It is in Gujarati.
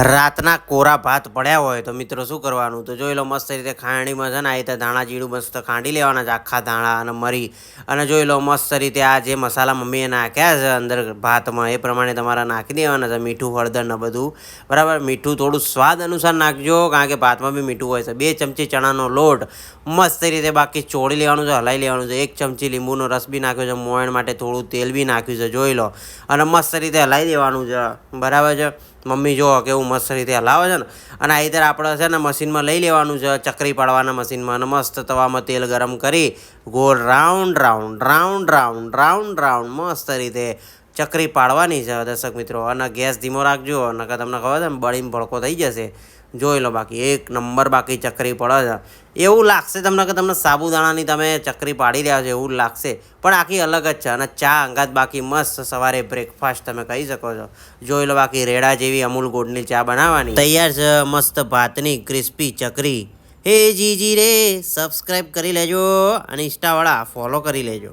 રાતના કોરા ભાત પડ્યા હોય તો મિત્રો શું કરવાનું? તો જોઈ લો મસ્ત રીતે ખાંડીમાં છે ને આ રીતે ધાણા જીરું મસ્ત ખાંડી લેવાના છે, આખા ધાણા અને મરી. અને જોઈ લો મસ્ત રીતે આ જે મસાલા મમ્મીએ નાખ્યા છે અંદર ભાતમાં, એ પ્રમાણે તમારે નાખી દેવાના છે, મીઠું, હળદર ને બધું. બરાબર? મીઠું થોડું સ્વાદ અનુસાર નાખજો, કારણ કે ભાતમાં બી મીઠું હોય છે. બે ચમચી ચણાનો લોટ, મસ્ત રીતે બાકી ચોળી લેવાનું છે, હલાઈ લેવાનું છે. એક ચમચી લીંબુનો રસ બી નાખ્યો છે, મોયણ માટે થોડું તેલ બી નાખ્યું છે, જોઈ લો. અને મસ્ત રીતે હલાઈ દેવાનું છે. બરાબર છે? મમ્મી જો કેવું મસ્ત રીતે હલાવે છે ને, અને આ આપણે છે ને મશીનમાં લઈ લેવાનું છે, ચકરી પાડવાના મશીનમાં. અને મસ્ત તવામાં તેલ ગરમ કરી, ગોળ round round round round round round મસ્ત રીતે ચકરી પાડવાની છે દર્શક મિત્રો. અને ગેસ ધીમો રાખજો, નકર તમને ખબર છે ને બળીને ભડકો થઈ જશે. જોઈ લો બાકી, એક નંબર બાકી ચકરી પડે છે. એવું લાગશે તમને કે તમને સાબુદાણાની તમે ચકરી પાડી રહ્યા છો, એવું લાગશે. પણ આખી અલગ જ છે અને ચા અંગાત બાકી મસ્ત સવારે બ્રેકફાસ્ટ તમે કહી શકો છો. જોઈ લો બાકી, રેડા જેવી અમૂલ ગોળની ચા બનાવવાની. તૈયાર છે મસ્ત ભાતની ક્રિસ્પી ચકરી. હે જીજી રે સબસ્ક્રાઈબ કરી લેજો અને ઇન્સ્ટાવાળા ફોલો કરી લેજો.